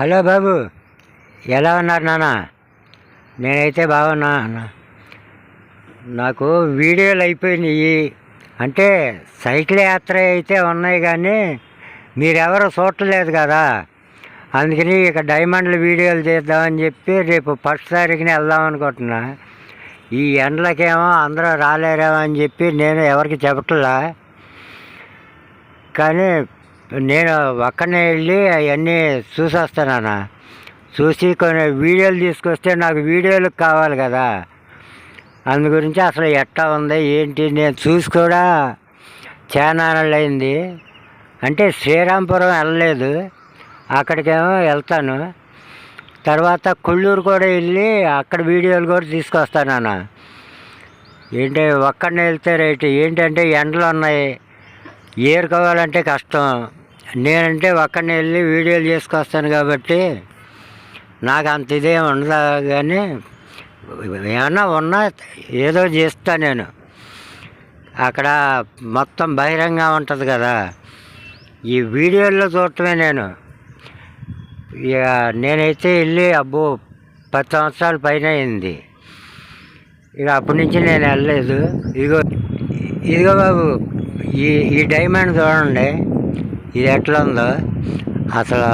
Hello బాబు ఎలా ఉన్నారు నాన్న? నేనైతే బాగున్నా. అన్న నాకు వీడియోలు అయిపోయినాయి. అంటే సైకిల్ యాత్ర అయితే ఉన్నాయి కానీ మీరెవరు చూడలేదు కదా. అందుకని ఇక డైమండ్ల వీడియోలు చేద్దామని చెప్పి రేపు ఫస్ట్ తారీఖున వెళ్దాం అనుకుంటున్నా. ఈ ఎండలకేమో అందరూ రాలేరేమో అని చెప్పి నేను ఎవరికి చెప్పట్లా. కానీ నేను ఒక్కనే వెళ్ళి అవన్నీ చూసొస్తానన్నా చూసి కొన్ని వీడియోలు తీసుకొస్తే నాకు వీడియోలు కావాలి కదా. అందు గురించి అసలు ఎట్టా ఉంది ఏంటి నేను చూసి కూడా చాలా అయింది. అంటే శ్రీరాంపురం వెళ్ళలేదు. అక్కడికేమో వెళ్తాను. తర్వాత కొల్లూరు కూడా వెళ్ళి అక్కడ వీడియోలు కూడా తీసుకొస్తానన్న ఏంటి ఒక్కడిని వెళ్తే రైట్ ఏంటంటే ఎండలు ఉన్నాయి. ఏరుకోవాలంటే కష్టం. నేనంటే ఒక్కడిని వెళ్ళి వీడియోలు చేసుకొస్తాను కాబట్టి నాకు అంత ఇదేం ఉండదు కానీ ఏమన్నా ఉన్నా ఏదో చేస్తా నేను. అక్కడ మొత్తం బహిరంగ ఉంటుంది కదా. ఈ వీడియోల్లో చూడటమే నేను. ఇక నేనైతే వెళ్ళి అబ్బో పది సంవత్సరాల పైన అయింది. ఇక అప్పటి నుంచి నేను వెళ్ళలేదు. ఇదిగో ఇదిగో బాబు ఈ ఈ డైమండ్ చూడండి. ఇది ఎట్లా ఉందో? అసలు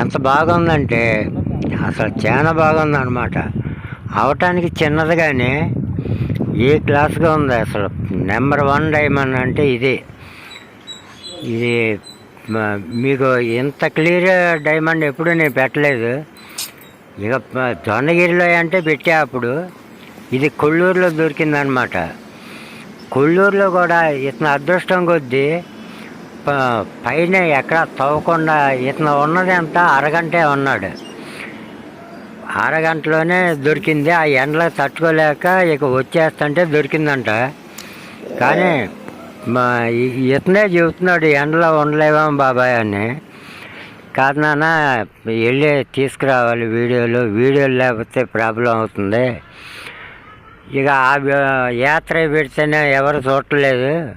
ఎంత బాగుందంటే అసలు చాలా బాగుంది అనమాట అవటానికి చిన్నది కానీ ఏ క్లాస్గా ఉంది అసలు? నెంబర్ వన్ డైమండ్ అంటే ఇది. ఇది మీకు ఇంత క్లియర్ డైమండ్ ఎప్పుడు నేను పెట్టలేదు. ఇక జొన్నగిరిలో అంటే పెట్టా అప్పుడు. ఇది కొల్లూరులో దొరికిందనమాట కొల్లూరులో కూడా ఇతను అదృష్టం కొద్దీ పైన ఎక్కడ తవ్వకుండా ఇతను ఉన్నది అంతా అరగంటే ఉన్నాడు. అరగంటలోనే దొరికింది. ఆ ఎండలో తట్టుకోలేక ఇక వచ్చేస్తుంటే దొరికిందంట. కానీ మా ఇతనే చెబుతున్నాడు ఎండలో ఉండలేవా బాబాయ్ అని. కాదు నాన్న వెళ్ళి తీసుకురావాలి వీడియోలు. వీడియోలు లేకపోతే ప్రాబ్లం అవుతుంది. ఇక ఆ యాత్ర పెడితేనే ఎవరు చూడట్లేదు.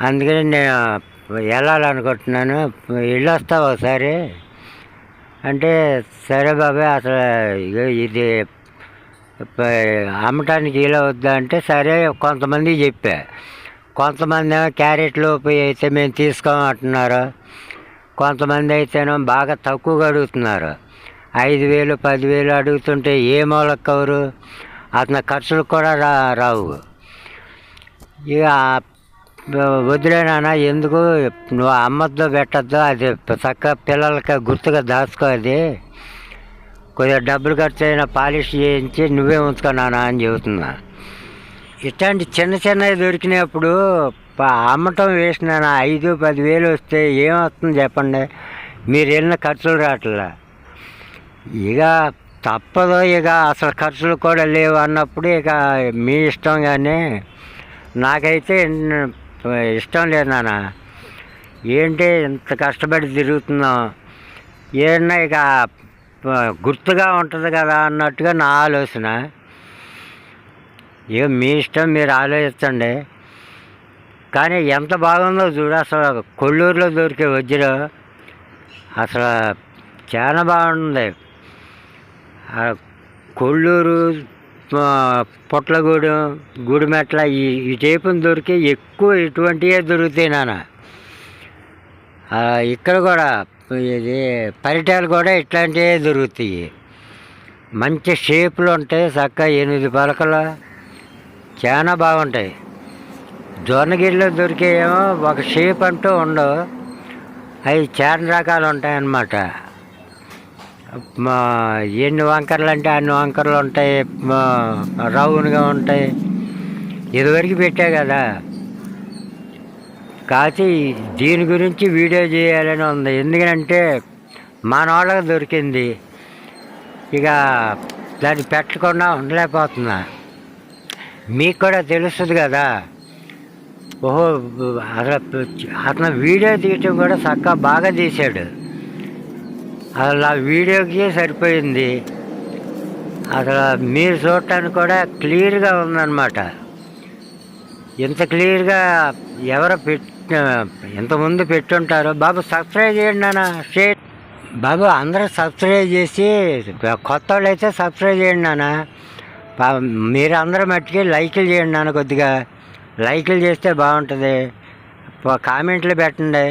అందుకని నేను వెళ్ళాలనుకుంటున్నాను. వెళ్ళొస్తావు ఒకసారి? అంటే సరే బాబాయ్ అసలు ఇది అమ్మటానికి ఇలా వద్దా అంటే సరే కొంతమంది చెప్పా. కొంతమంది ఏమో క్యారెట్లు అయితే మేము తీసుకోమంటున్నారు. కొంతమంది అయితేనో బాగా తక్కువగా అడుగుతున్నారు. ఐదు వేలు పదివేలు అడుగుతుంటే ఏ మూలకవరు అతని ఖర్చులు కూడా రా రావు. ఇక వదిలే నాన్న ఎందుకు? నువ్వు అమ్మద్దో పెట్టద్దు అది చక్క పిల్లలకి గుర్తుగా దాచుకో అది. కొద్దిగా డబ్బులు ఖర్చు అయిన పాలిష్ చేయించి నువ్వే ఉంచుకో నాన్న అని చెబుతున్నా. ఇట్లాంటి చిన్న చిన్నవి దొరికినప్పుడు అమ్మటం వేసిన ఐదు పదివేలు వస్తే ఏమవుతుంది చెప్పండి? మీరు వెళ్ళిన ఖర్చులు రావట్లా. ఇక తప్పదు ఇక అసలు ఖర్చులు కూడా లేవు అన్నప్పుడు ఇక మీ ఇష్టం కానీ నాకైతే ఇష్టం లేదు నాన్న. ఏంటి ఇంత కష్టపడి తిరుగుతున్నాం ఏమన్నా ఇక గుర్తుగా ఉంటుంది కదా అన్నట్టుగా నా ఆలోచన. ఇక మీ ఇష్టం మీరు ఆలోచించండి. కానీ ఎంత బాగుందో చూడు అసలు కొల్లూరులో దొరికే వజ్రం అసలు చాలా బాగుంది. కొల్లూరు పొట్లగూడెం గుడిమెట్ల ఈ ఈ టైపును దొరికే ఎక్కువ ఇటువంటివే దొరుకుతాయి నాన్న. ఇక్కడ కూడా ఇది పరిటాలు కూడా ఇట్లాంటివే దొరుకుతాయి. మంచి షేపులు ఉంటాయి చక్కగా ఎనిమిది పలకలు చాలా బాగుంటాయి. జొన్నగిరిలో దొరికేయేమో ఒక షేప్ అంటూ ఉండవు అవి చాలా రకాలు ఉంటాయన్నమాట. ఎన్ని వంకరలు అంటే అన్ని వంకరలు ఉంటాయి మా రౌండ్గా ఉంటాయి. ఇదివరకు పెట్టా కదా. కాచి దీని గురించి వీడియో చేయాలని ఉంది. ఎందుకంటే మన వాళ్ళకి దొరికింది. ఇక దాన్ని పెట్టకుండా ఉండలేకపోతున్నా. మీకు కూడా తెలుస్తుంది కదా. ఓహో అసలు అతను వీడియో తీయటం కూడా చక్కగా బాగా తీశాడు. అసలు ఆ వీడియోకి సరిపోయింది. అసలు మీరు చూడటానికి కూడా క్లియర్గా ఉందన్నమాట. ఇంత క్లియర్గా ఎవరు పెట్ ఇంతకుముందు పెట్టుంటారు బాబు సబ్స్క్రైబ్ చేయండి నాన్న షేర్. బాబు అందరూ సబ్స్క్రైబ్ చేసి కొత్త వాళ్ళు అయితే సబ్స్క్రైబ్ చేయండి నాన్న. మీరు అందరూ మట్టికి లైకులు చేయండి నాన్న కొద్దిగా. లైకులు చేస్తే బాగుంటుంది. కామెంట్లు పెట్టండి.